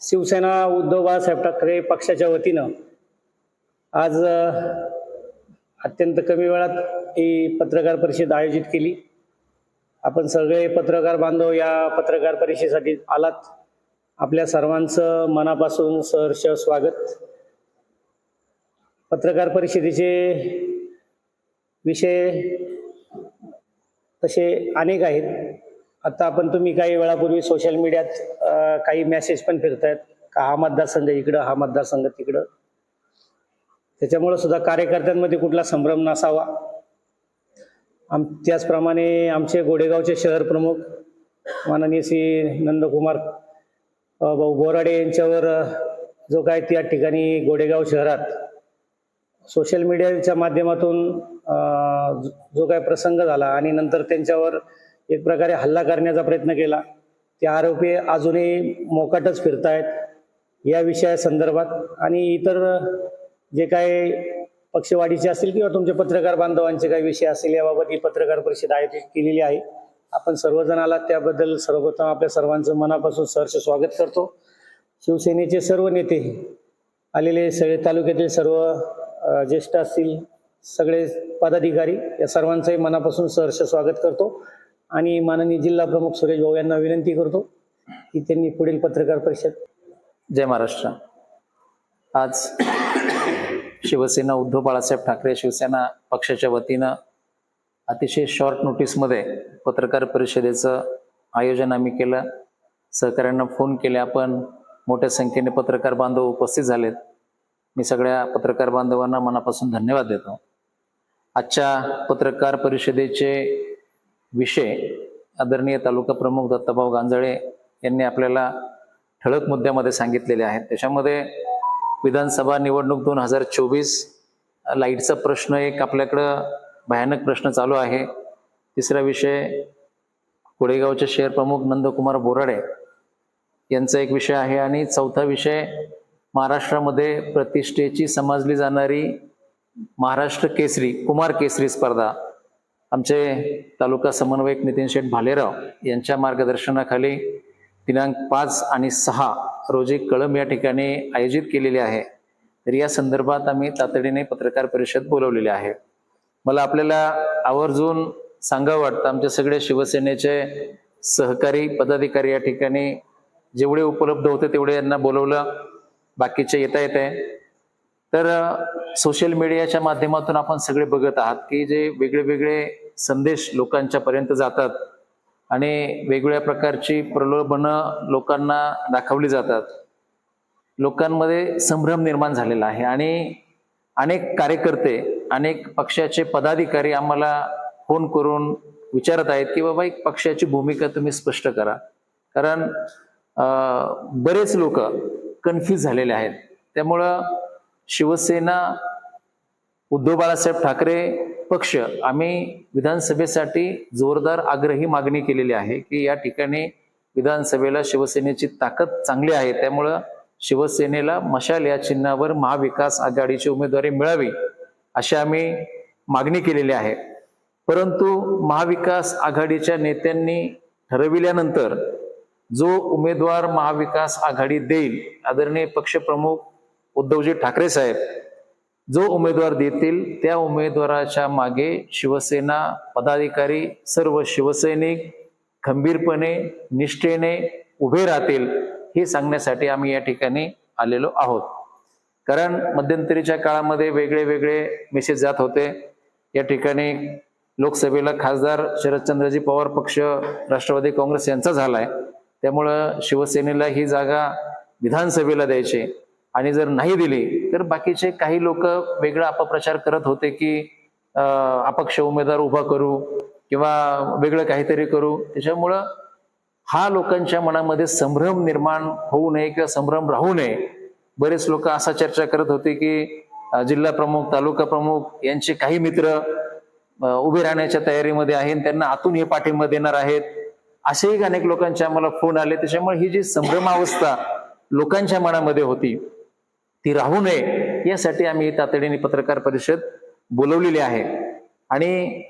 शिवसेना उद्धव बाळासाहेब ठाकरे पक्षाच्या वतीनं आज अत्यंत कमी वेळात ही पत्रकार परिषद आयोजित केली. आपण सगळे पत्रकार बांधव या पत्रकार परिषदेसाठी आलात. आपल्या सर्वांचं मनापासून सहर्ष स्वागत. पत्रकार परिषदेचे विषय तसे अनेक आहेत. आता आपण तुम्ही काही वेळापूर्वी सोशल मीडियात काही मेसेज पण फिरतायत का हा मतदारसंघ इकडं हा मतदारसंघ तिकडं? त्याच्यामुळं सुद्धा कार्यकर्त्यांमध्ये कुठला संभ्रम नसावा. आम त्याचप्रमाणे आमचे गोडेगावचे शहर प्रमुख माननीय श्री नंदकुमार भाऊ बोराडे यांच्यावर जो काय त्या ठिकाणी गोडेगाव शहरात सोशल मीडियाच्या माध्यमातून जो- जो काय प्रसंग झाला आणि नंतर त्यांच्यावर एक प्रकारे हल्ला करण्याचा प्रयत्न केला. ते आरोपी अजूनही मोकाटच फिरतायत. या विषयासंदर्भात आणि इतर जे काय पक्षवाढीचे असतील किंवा तुमचे पत्रकार बांधवांचे काही विषय असतील याबाबत ही पत्रकार परिषद आयोजित केलेली आहे. आपण सर्वजण आलात त्याबद्दल सर्वप्रथम आपल्या सर्वांचं मनापासून सहर्ष स्वागत करतो. शिवसेनेचे सर्व नेते आलेले सगळे तालुक्यातील सर्व ज्येष्ठ असतील सगळे पदाधिकारी या सर्वांचंही मनापासून सहर्ष स्वागत करतो. आणि माननीय जिल्हा प्रमुख सुरेश भाऊ यांना विनंती करतो की त्यांनी पुढील पत्रकार परिषद जय महाराष्ट्र. आज शिवसेना उद्धव बाळासाहेब ठाकरे शिवसेना पक्षाच्या वतीनं अतिशय शॉर्ट नोटीसमध्ये पत्रकार परिषदेचं आयोजन आम्ही केलं. सहकाऱ्यांना फोन केले. आपण मोठ्या संख्येने पत्रकार बांधव उपस्थित झालेत. मी सगळ्या पत्रकार बांधवांना मनापासून धन्यवाद देतो. आजच्या पत्रकार परिषदेचे विषय आदरणीय तालुका प्रमुख दत्ताभाऊ गांजळे यांनी आपल्याला ठळक मुद्द्यामध्ये सांगितलेले आहेत. त्याच्यामध्ये विधानसभा निवडणूक दोन हजार चोवीस लाईटचा प्रश्न एक आपल्याकडं भयानक प्रश्न चालू आहे. तिसरा विषय कोळेगावचे शहर प्रमुख नंदकुमार बोराडे यांचा एक विषय आहे आणि चौथा विषय महाराष्ट्रामध्ये प्रतिष्ठेची समजली जाणारी महाराष्ट्र केसरी कुमार केसरी स्पर्धा. आमचे तालुका समन्वयक नितीन शेठ भालेराव यांच्या मार्गदर्शनाखाली दिनांक पाच आणि सहा रोजी कळंब या ठिकाणी आयोजित केलेली आहे. तर या संदर्भात आम्ही तातडीने पत्रकार परिषद बोलवलेली आहे. मला आपल्याला आवर्जून सांगावं वाटतं आमचे सगळे शिवसेनेचे सहकारी पदाधिकारी या ठिकाणी जेवढे उपलब्ध होते तेवढे यांना बोलवलं. बाकीचे येता येते तर सोशल मीडियाच्या माध्यमातून आपण सगळे बघत आहात की जे वेगळे वेगळे संदेश लोकांच्या पर्यंत जातात आणि वेगवेगळ्या प्रकारची प्रलोभनं लोकांना दाखवली जातात. लोकांमध्ये संभ्रम निर्माण झालेला आहे आणि अनेक कार्यकर्ते अनेक पक्षाचे पदाधिकारी आम्हाला फोन करून विचारत आहेत की बाबा एक पक्षाची भूमिका तुम्ही स्पष्ट करा. कारण बरेच लोक कन्फ्यूज झालेले आहेत. त्यामुळं शिवसेना उद्धव बाळासाहेब ठाकरे पक्ष आम्ही विधानसभेसाठी जोरदार आग्रही मागणी केलेली आहे की या ठिकाणी विधानसभेला शिवसेनेची ताकद चांगली आहे. त्यामुळं शिवसेनेला मशाल या चिन्हावर महाविकास आघाडीची उमेदवारी मिळावी अशी आम्ही मागणी केलेली आहे. परंतु महाविकास आघाडीच्या नेत्यांनी ठरविल्यानंतर जो उमेदवार महाविकास आघाडी देईल आदरणीय पक्षप्रमुख उद्धवजी ठाकरे साहेब जो उमेदवार देतील त्या उमेदवाराच्या मागे शिवसेना पदाधिकारी सर्व शिवसैनिक खंबीरपणे निष्ठेने उभे राहतील हे सांगण्यासाठी आम्ही या ठिकाणी आलेलो आहोत. कारण मध्यंतरीच्या काळामध्ये वेगळे वेगळे मेसेज जात होते. या ठिकाणी लोकसभेला खासदार शरदचंद्रजी पवार पक्ष राष्ट्रवादी काँग्रेस यांचा झालाय. त्यामुळं शिवसेनेला ही जागा विधानसभेला द्यायची आणि जर नाही दिली तर बाकीचे काही लोक वेगळा अपप्रचार करत होते की अपक्ष उमेदवार उभा करू किंवा वेगळं काहीतरी करू. त्याच्यामुळं हा लोकांच्या मनामध्ये संभ्रम निर्माण होऊ नये किंवा संभ्रम राहू नये. बरेच लोक असा चर्चा करत होते की जिल्हा प्रमुख तालुका प्रमुख यांचे काही मित्र उभे राहण्याच्या तयारीमध्ये आहेत आणि त्यांना आतून हे पाठिंबा देणार आहेत. असेही अनेक लोकांचे आम्हाला फोन आले. त्याच्यामुळे ही जी संभ्रमावस्था लोकांच्या मनामध्ये होती ती राहू नये यासाठी आम्ही तातडीने पत्रकार परिषद बोलवलेली आहे. आणि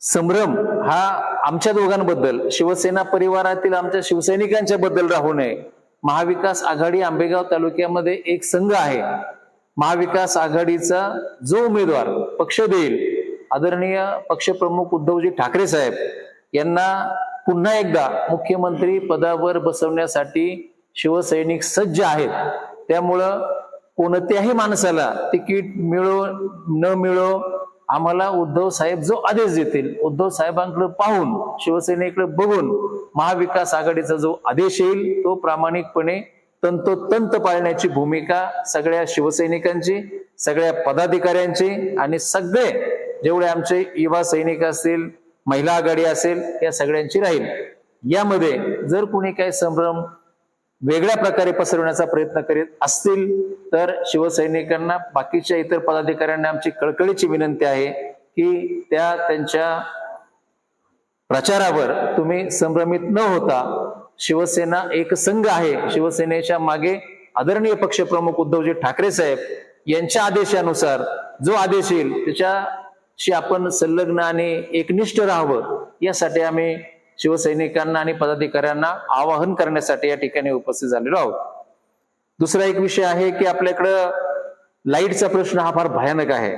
संभ्रम हा आमच्या दोघांबद्दल शिवसेना परिवारातील आमच्या शिवसैनिकांच्या बद्दल राहू नये. महाविकास आघाडी आंबेगाव तालुक्यामध्ये एक संघ आहे. महाविकास आघाडीचा जो उमेदवार पक्ष देईल आदरणीय पक्षप्रमुख उद्धवजी ठाकरे साहेब यांना पुन्हा एकदा मुख्यमंत्री पदावर बसवण्यासाठी शिवसैनिक सज्ज आहेत. त्यामुळं कोणत्याही माणसाला तिकीट मिळो न मिळो आम्हाला उद्धव साहेब जो आदेश देतील उद्धव साहेबांकडे पाहून शिवसेनेकडे बघून महाविकास आघाडीचा जो आदेश येईल तो प्रामाणिकपणे तंतोतंत पाळण्याची भूमिका सगळ्या शिवसैनिकांची सगळ्या पदाधिकाऱ्यांची आणि सगळे जेवढे आमचे युवा सैनिक असतील महिला आघाडी असेल या सगळ्यांची राहील. यामध्ये जर कुणी काही संभ्रम वेगळ्या प्रकारे पसरवण्याचा प्रयत्न करीत असतील तर शिवसैनिकांना बाकीच्या इतर पदाधिकाऱ्यांना आमची कळकळीची विनंती आहे की त्या त्यांच्या प्रचारावर तुम्ही संभ्रमित न होता शिवसेना एक संघ आहे. शिवसेनेच्या मागे आदरणीय पक्षप्रमुख उद्धवजी ठाकरे साहेब यांच्या आदेशानुसार जो आदेश येईल त्याच्याशी आपण संलग्न आणि एकनिष्ठ राहावं यासाठी आम्ही शिवसैनिकांना आणि पदाधिकाऱ्यांना आवाहन करण्यासाठी या ठिकाणी उपस्थित झालेलो आहोत. दुसरा एक विषय आहे की आपल्याकडं लाईटचा प्रश्न हा फार भयानक आहे.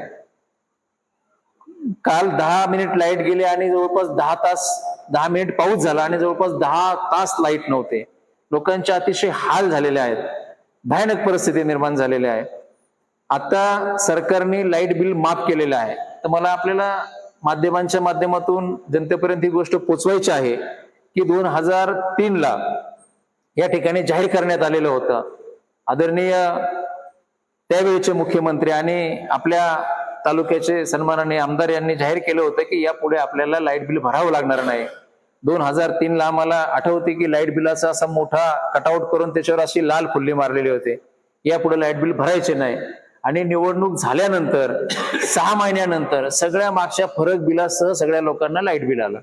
काल दहा मिनिट लाइट गेले आणि जवळपास दहा तास दहा मिनिट पाऊस झाला आणि जवळपास दहा तास लाइट नव्हते. लोकांचे अतिशय हाल झालेले आहेत. भयानक परिस्थिती निर्माण झालेली आहे. आता सरकारने लाइट बिल माफ केलेलं आहे. तर मला आपल्याला माध्यमांच्या माध्यमातून जनतेपर्यंत ही गोष्ट पोचवायची आहे की दोन हजार तीन ला या ठिकाणी जाहीर करण्यात आलेलं होतं. आदरणीय त्यावेळेचे मुख्यमंत्री आणि आपल्या तालुक्याचे सन्माननीय आमदार यांनी जाहीर केलं होतं की यापुढे आपल्याला लाइट बिल भरावं लागणार नाही. दोन हजार तीन ला आम्हाला आठवते की लाइट बिलाचा असा मोठा कटआउट करून त्याच्यावर अशी लाल फुल्ली मारलेली होती. यापुढे लाइट बिल भरायचे नाही. आणि निवडणूक झाल्यानंतर सहा महिन्यानंतर सगळ्या मागच्या फरक बिलासह सगळ्या लोकांना लाइट बिल आलं.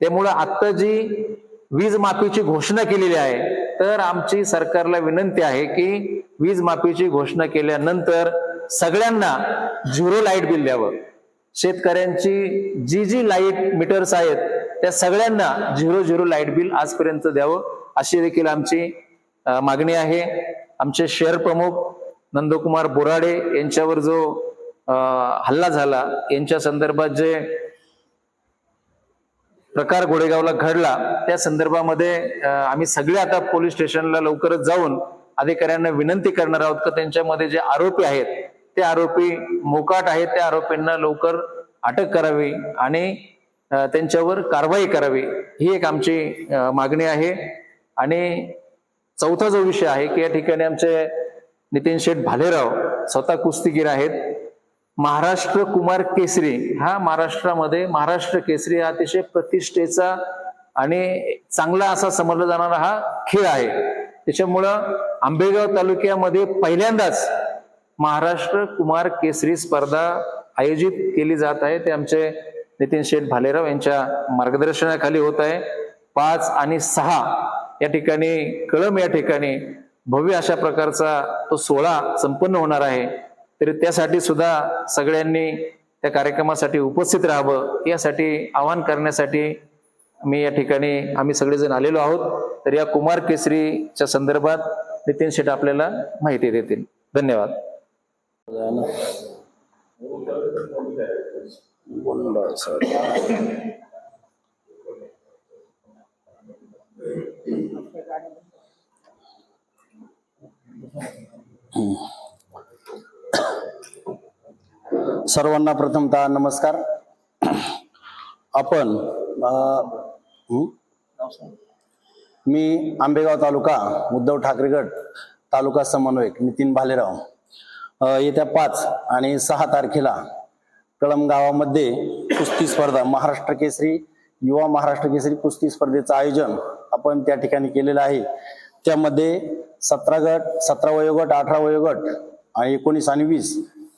त्यामुळं आत्ता जी वीज माफीची घोषणा केलेली आहे तर आमची सरकारला विनंती आहे की वीज माफीची घोषणा केल्यानंतर सगळ्यांना झिरो लाइट बिल द्यावं. शेतकऱ्यांची जी जी लाइट मीटर्स आहेत त्या सगळ्यांना झिरो झिरो लाइट बिल आजपर्यंत द्यावं अशी देखील आमची मागणी आहे. आमचे शहर प्रमुख नंदकुमार बोराडे यांच्यावर जो हल्ला झाला यांच्या संदर्भात जे प्रकार गोडेगावला घडला त्या संदर्भामध्ये आम्ही सगळे आता पोलीस स्टेशनला लवकरच जाऊन अधिकाऱ्यांना विनंती करणार आहोत का त्यांच्यामध्ये जे आरोपी आहेत ते आरोपी मोकाट आहेत त्या आरोपींना लवकर अटक करावी आणि त्यांच्यावर कारवाई करावी ही एक आमची मागणी आहे. आणि चौथा जो विषय आहे की या ठिकाणी आमचे नितीन शेठ भालेराव स्वतः कुस्तीगीर आहेत. महाराष्ट्र कुमार केसरी हा महाराष्ट्रामध्ये महाराष्ट्र केसरी हा अतिशय प्रतिष्ठेचा आणि चांगला असा समजला जाणारा हा खेळ आहे. त्याच्यामुळं आंबेगाव तालुक्यामध्ये पहिल्यांदाच महाराष्ट्र कुमार केसरी स्पर्धा आयोजित केली जात आहे. ते आमचे नितीन शेठ भालेराव यांच्या मार्गदर्शनाखाली होत आहे. पाच आणि सहा या ठिकाणी कळम या ठिकाणी भव्य अशा प्रकारचा तो सोहळा संपन्न होणार आहे. तरी त्यासाठी सुद्धा सगळ्यांनी त्या कार्यक्रमासाठी उपस्थित राहावं यासाठी आवाहन करण्यासाठी मी या ठिकाणी आम्ही सगळेजण आलेलो आहोत. तर या कुमार केसरीच्या संदर्भात नितीन शेठ आपल्याला माहिती देतील. धन्यवाद. सर. सर्वांना प्रथमतः नमस्कार. आपण मी आंबेगाव तालुका उद्धव ठाकरे गट तालुका समन्वयक नितीन भालेराव. येत्या पाच आणि सहा तारखेला कळम गावामध्ये कुस्ती स्पर्धा महाराष्ट्र केसरी युवा महाराष्ट्र केसरी कुस्ती स्पर्धेचं आयोजन आपण त्या ठिकाणी केलेलं आहे. त्यामध्ये सतरा गट सतरा वयोगट अठरा वयोगट आणि एकोणीस आणि वीस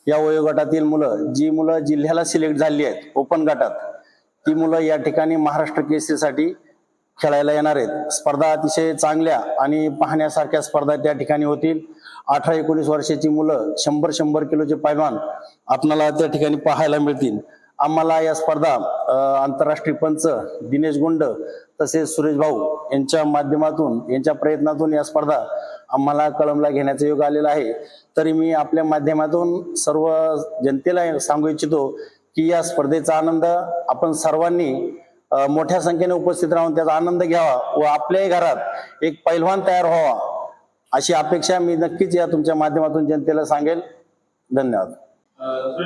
या वयोगटातील मुलं जी मुलं जिल्ह्याला सिलेक्ट झाली आहेत ओपन गटात ती मुलं या ठिकाणी महाराष्ट्र केसरीसाठी खेळायला येणार आहेत. स्पर्धा अतिशय चांगल्या आणि पाहण्यासारख्या स्पर्धा त्या ठिकाणी होतील. अठरा एकोणीस वर्षाची मुलं शंभर शंभर किलोचे पैलवान आपणाला त्या ठिकाणी पाहायला मिळतील. आम्हाला या स्पर्धा आंतरराष्ट्रीय पंच दिनेश गुंड तसेच सुरेश भाऊ यांच्या माध्यमातून यांच्या प्रयत्नातून या स्पर्धा आम्हाला कळमला घेण्याचा योग आलेला आहे. तरी मी आपल्या माध्यमातून सर्व जनतेला सांगू इच्छितो की या स्पर्धेचा आनंद आपण सर्वांनी मोठ्या संख्येने उपस्थित राहून त्याचा आनंद घ्यावा व आपल्याही घरात एक पैलवान तयार व्हावा. अशी अपेक्षा मी नक्कीच या तुमच्या माध्यमातून जनतेला सांगेल. धन्यवाद. आता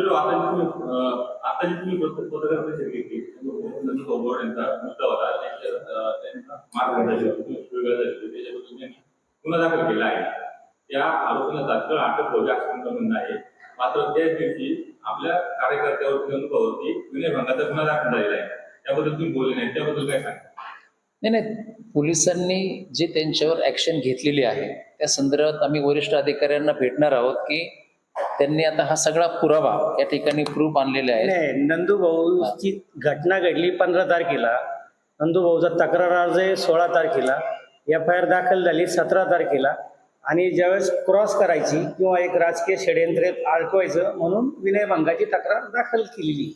गुन्हा दाखल केला आहे. त्या आरोपीला तात्काळ अटक होईल असं म्हणणं आहे. मात्र त्याच दिवशी आपल्या कार्यकर्त्यावरती अनुभवावरती विनयभंगाचा गुन्हा दाखल झालेला आहे. त्याबद्दल तुम्ही बोलले नाही. त्याबद्दल काय सांगा नाही नाही. पोलिसांनी जे त्यांच्यावर ऍक्शन घेतलेली आहे त्या संदर्भात आम्ही वरिष्ठ अधिकाऱ्यांना भेटणार आहोत की त्यांनी आता हा सगळा पुरावा या ठिकाणी प्रूफ आणलेले आहे नाही नंदू भाऊची घटना घडली पंधरा तारखेला. नंदू भाऊचा तक्रार अर्ज आहे सोळा तारखेला. एफ आय आर दाखल झाली सतरा तारखेला. आणि ज्यावेळेस क्रॉस करायची किंवा एक राजकीय षडयंत्र अडकवायचं म्हणून विनयभंगाची तक्रार दाखल केलेली.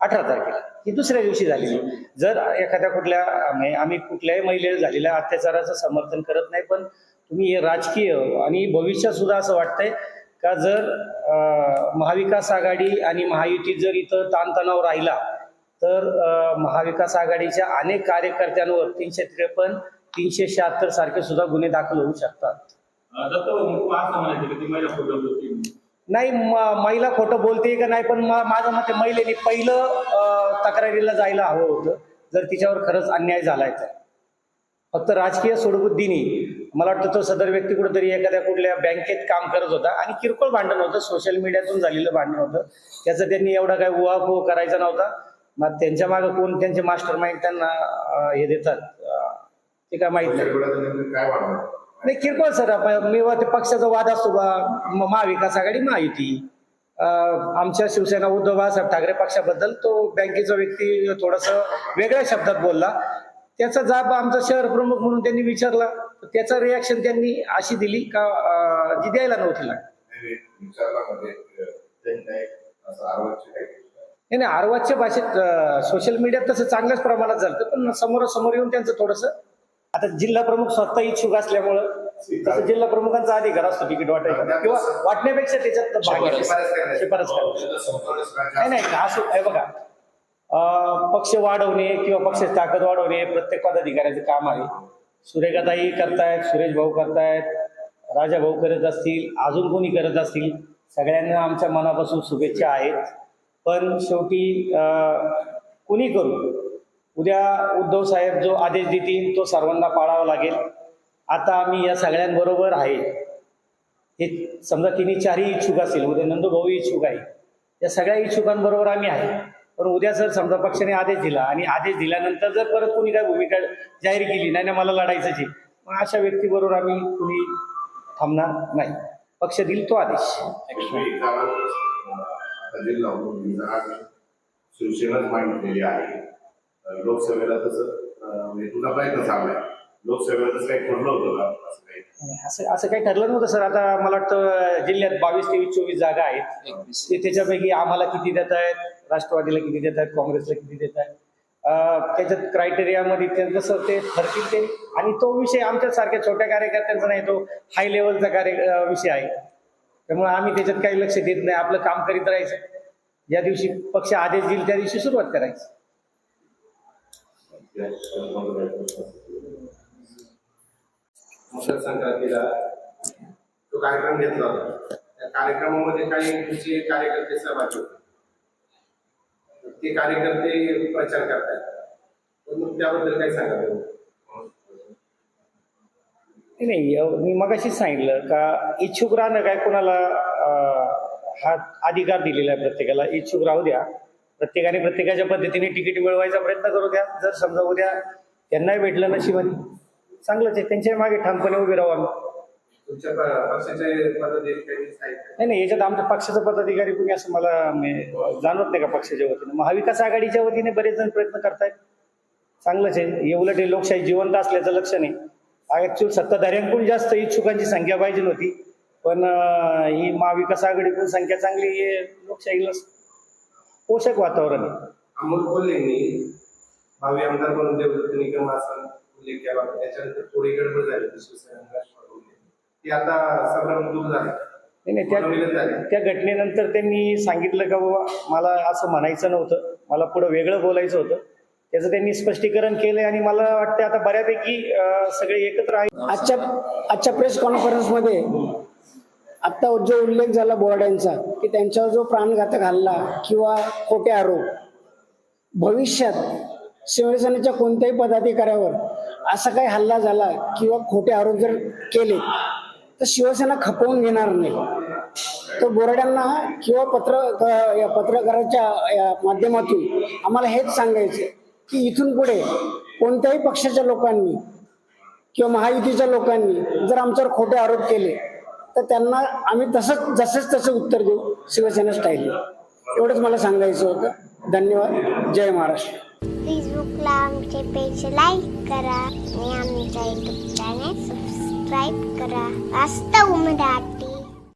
अठरा तारखेला. ही दुसऱ्या दिवशी झालेली. जर एखाद्या कुठल्या म्हणजे आम्ही कुठल्याही महिलेला झालेल्या अत्याचाराचं समर्थन करत नाही पण तुम्ही हे राजकीय आणि भविष्यात सुद्धा असं वाटतंय का जर महाविकास आघाडी आणि महायुती जर इथं ताणतणाव राहिला तर महाविकास आघाडीच्या अनेक कार्यकर्त्यांवर तीनशे त्रेपन्न तीनशे शहात्तर सारखे सुद्धा गुन्हे दाखल होऊ शकतात. नाही महिला खोटं बोलते का नाही पण म- माझं मते महिलेने पहिलं तक्रारीला जायला हवं होतं जर तिच्यावर खरंच अन्याय झालाय तर. फक्त राजकीय सोडबुद्धीने मला वाटतं तो सदर व्यक्ती कुठेतरी एखाद्या कुठल्या बँकेत काम करत होता आणि किरकोळ भांडण होतं सोशल मीडियातून झालेलं भांडण होतं. त्याचं त्यांनी एवढा काही उहापोह करायचा नव्हता. मग त्यांच्या मागे कोण त्यांचे मास्टर माइंड त्यांना हे देतात ते काय माहीत नाही. काय नाही किरकोळ सर मी वा- ते पक्षाचा वाद असतो बा महाविकास आघाडी महायुती. अं, आमच्या शिवसेना उद्धव बाळासाहेब ठाकरे पक्षाबद्दल तो बँकेचा व्यक्ती थोडस वेगळ्या शब्दात बोलला. त्याचा जाब आमचा शहर प्रमुख म्हणून त्यांनी विचारला. त्याचा रिॲक्शन त्यांनी अशी दिली का जी द्यायला नव्हती म्हणजे नाही नाही. नाही आरवाजच्या भाषेत सोशल मीडियात तसं चांगल्याच प्रमाणात झालं पण समोरासमोर येऊन त्यांचं थोडस आता जिल्हा प्रमुख स्वतः इच्छुक असल्यामुळं तसं जिल्हा प्रमुखांचा अधिकार असतो तिकीट वाटायचा किंवा वाटण्यापेक्षा त्याच्यात. शिफारस. स्पॅन नाही नाही असं आहे बघा. पक्ष वाढवणे किंवा पक्षाची ताकद वाढवणे हे प्रत्येक पदाधिकाऱ्याचं काम आहे. सुरेखाताई करतायत सुरेश भाऊ करतायत राजा भाऊ करत असतील अजून कोणी करत असतील सगळ्यांना आमच्या मनापासून शुभेच्छा आहेत. पण शेवटी कुणी करू? उद्या उद्धव साहेब जो आदेश देतील तो सर्वांना पाळावा लागेल. आता आम्ही या सगळ्यांबरोबर आहे. हे समजा तिन्ही चारही इच्छुक असतील उद्या नंदूभाऊ इच्छुक आहे. या सगळ्या इच्छुकांबरोबर आम्ही आहे. पण उद्या जर समजा पक्षाने आदेश दिला आणि आदेश दिल्यानंतर जर परत कोणी काय भूमिका जाहीर केली नाही नाही मला लढायचंच आहे. मग अशा व्यक्तीबरोबर आम्ही कुणी थांबणार नाही. पक्ष देईल तो आदेश. शिवसेनाच मांडलेली आहे. लोकसभेला तसं म्हणजे तुझा प्रयत्न काही ठरलं होतं का? असं काही? असं असं काही ठरलं नव्हतं सर. आता मला वाटतं जिल्ह्यात बावीस तेवीस चोवीस जागा आहेत. ते त्याच्यापैकी आम्हाला किती देत आहेत? राष्ट्रवादीला किती देत आहेत? काँग्रेसला किती देत आहेत? त्याच्यात क्रायटेरियामध्ये ते जसं ते ठरतील ते. आणि तो विषय आमच्यासारख्या छोट्या कार्यकर्त्यांचा नाही तो हाय लेवलचा कार्य विषय आहे. त्यामुळे आम्ही त्याच्यात काही लक्ष देत नाही. आपलं काम करीत राहायचं. ज्या दिवशी पक्ष आदेश देईल त्या दिवशी सुरुवात करायची. मकर संक्रांतीला तो कार्यक्रम घेतला होता. त्या कार्यक्रमामध्ये काही तुमचे कार्यकर्ते सहभागी होते. ते कार्यकर्ते प्रचार करतात मग त्याबद्दल काय सांगा नाही, नाही मी मगाशीच सांगितलं का इच्छुक राहणं काय कोणाला हा अधिकार दिलेला आहे प्रत्येकाला इच्छुक राहू द्या. प्रत्येकाने प्रत्येकाच्या पद्धतीने तिकीट मिळवायचा प्रयत्न करू द्या. जर समजा उद्या त्यांनाही भेटलं नशिबाने चांगलंच आहे. त्यांच्या मागे ठामपणे उभे राहू आम्ही. तुमच्या प- पक्षाचे पदाधिकारी आहेत का? नाही नाही याच्यात आमच्या पक्षाचा पदाधिकारी कोणी असं मला म्हणजे जाणवत नाही का पक्षाच्या वतीने. महाविकास आघाडीच्या वतीने बरेच जण प्रयत्न करतायत. चांगलंच आहे. हे उलट हे लोकशाही जिवंत असल्याचं लक्षण आहे ऍक्च्युअल सत्ताधाऱ्यांकडून जास्त इच्छुकांची संख्या पाहिजे नव्हती पण अं, ही महाविकास आघाडीकडून संख्या चांगली आहे लोकशाहीला पोषक वातावरण आहे. अमोल कोल्हेंनी भावी आमदार म्हणून देवदत्त निकम असा उल्लेख केला होता. त्याच्यानंतर थोडी गडबड झाली. ती आता संभ्रम दूर झाली. नाही नाही, त्या त्या घटनेनंतर त्यांनी सांगितलं का बाबा मला असं म्हणायचं नव्हतं. मला पुढं वेगळं बोलायचं होतं. त्याचं त्यांनी स्पष्टीकरण केलंय आणि मला वाटतं आता बऱ्यापैकी सगळे एकत्र आहे आजच्या आजच्या प्रेस कॉन्फरन्समध्ये आत्ता जो उल्लेख झाला बोर्डांचा की त्यांच्यावर जो प्राणघातक हल्ला किंवा खोटे आरोप भविष्यात शिवसेनेच्या कोणत्याही पदाधिकाऱ्यावर असा काही हल्ला झाला किंवा खोटे आरोप जर केले तर शिवसेना खपवून घेणार नाही. तर बोराड्यांना किंवा पत्र क- या पत्रकाराच्या या माध्यमातून आम्हाला हेच सांगायचं की इथून पुढे कोणत्याही पक्षाच्या लोकांनी किंवा महायुतीच्या लोकांनी जर आमच्यावर खोटे आरोप केले तर त्यांना आम्ही तसंच जसंच तसं उत्तर देऊ शिवसेना स्टाईल एवढंच मला सांगायचं होतं. धन्यवाद. जय महाराष्ट्र. फेसबुकला आमचे पेज लाईक करा आणि आमच्या युट्यूब चॅनेल सबस्क्राईब करा. वास्तव मराठी